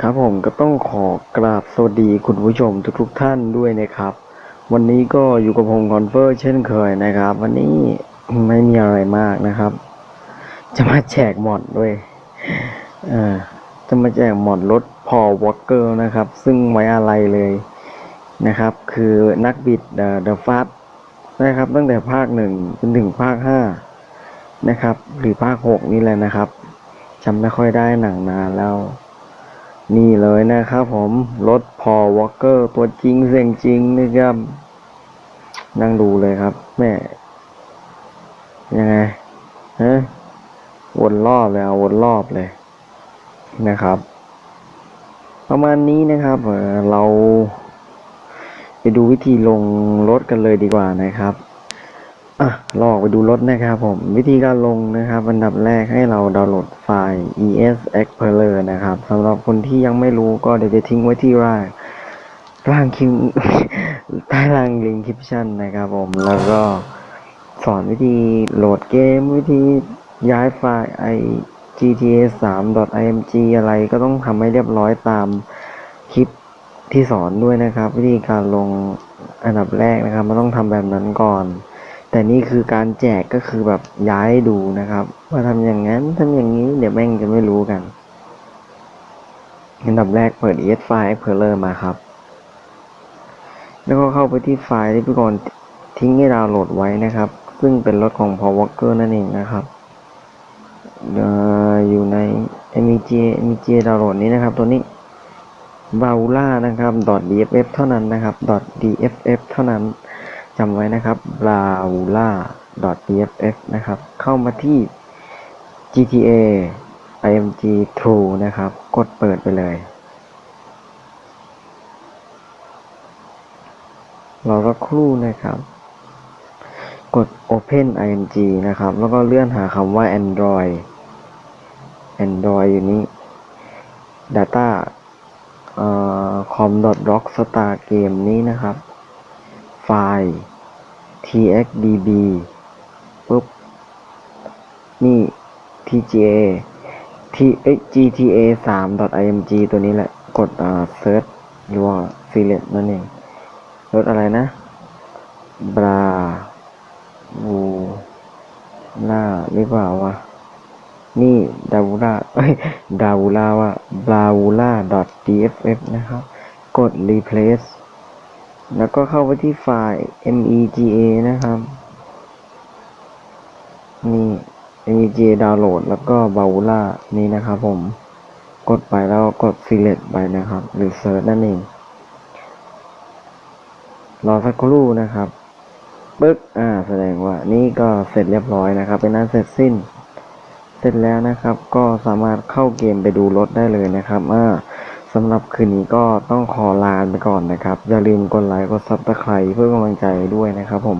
ครับผมก็ต้องขอกราบสวัสดีคุณผู้ชมทุกๆท่านด้วยนะครับ วันนี้ก็อยู่กับผมคอนเฟอร์เช่นเคยนะครับ วันนี้ไม่มีอะไรมากนะครับ จะมาแจกหมอดด้วยอ่าจะมาแจกหมอดรถพอวอลเกอร์นะครับ ซึ่งไว้อะไรเลยนะครับ คือนักบิดเดอะฟัสนะครับ ตั้งแต่ภาคหนึ่งจนถึงภาคห้านะครับ หรือภาคหกนี่แหละนะครับจำไม่ค่อยได้หนังนานแล้ว นี่เลยนะครับผม รถพอวอลเกอร์ตัวจริงเสียงจริงนะครับ นั่งดูเลยครับ แม่ ยังไงฮะวนรอบเลยเอาวนรอบเลยนะครับ ประมาณนี้นะครับเอ่อเราไปดูวิธีลงรถกันเลยดีกว่านะครับ อะลอกไปดูรถนะครับผม วิธีการลงนะครับ อันดับแรกให้เราดาวน์โหลดไฟล์ ES Explorer นะครับสำหรับคนที่ยังไม่รู้ก็เดี๋ยวจะทิ้งไว้ที่ร่างร่างคิงใต้ล่างลิงคริปชั่นนะครับผม แล้วก็สอนวิธีโหลดเกม วิธีย้ายไฟล์ i GTA 3 img อะไรก็ต้องทำให้เรียบร้อยตามคลิปที่สอนด้วยนะครับ วิธีการลงอันดับแรกนะครับมันต้องทำแบบนั้นก่อน แต่นี่คือการแจกก็คือแบบย้ายดูนะครับว่าทำอย่างนั้นทำอย่างนี้เดี๋ยวแม่งจะไม่รู้กันอันดับแรกเปิด ES File Explorer มาครับ แล้วก็เข้าไปที่ไฟล์ที่พี่กรณ์ทิ้งให้ดาวน์โหลดไว้นะครับ ซึ่งเป็นรถของ Paul Walker นั่นเองนะครับอยู่ใน MEG MEG ดาวน์โหลดนี้นะครับตัวนี้ b a u l a นะครับ .dff เท่านั้นนะครับ .dff เท่านั้น จำไว้นะครับ b a u l a .dff นะครับ เข้ามาที่ GTA img 2นะครับ กดเปิดไปเลย รอสักครู่นะครับ กด Open img นะครับ แล้วก็เลื่อนหาคำว่า Android Android อยู่นี้ Data com.rockstar game นี้นะครับ ไฟล์ txdb ปุ๊บ นี่ tga t เอ้ย gta 3 img ตัวนี้แหละ กดอ่า search หรือว่า select นั่นเองรถอะไรนะ บราวูล่าหรือเปล่าวะ นี่ ดาวูล่าเอ้ย ดาวูล่าว่าบราวูล่า .dff นะครับ กด replace แล้วก็เข้าไปที่ไฟล์ mega นะครับ นี่ mega ดาวน์โหลด แล้วก็บาวูล่านี่นะครับผม กดไปแล้วกด select ไปนะครับ หรือ search นั่นเอง รอสักครู่นะครับ ปึ๊ก อ่า แสดงว่า นี่ก็เสร็จเรียบร้อยนะครับ เป็นนั้นเสร็จสิ้น เสร็จแล้วนะครับ ก็สามารถเข้าเกมไปดูรถได้เลยนะครับ อ่า สำหรับคืนนี้ก็ต้องขอลาไปก่อนนะครับ อย่าลืมกดไลค์กดซับสไครต์เพื่อกำลังใจด้วยนะครับผม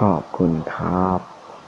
ขอบคุณครับ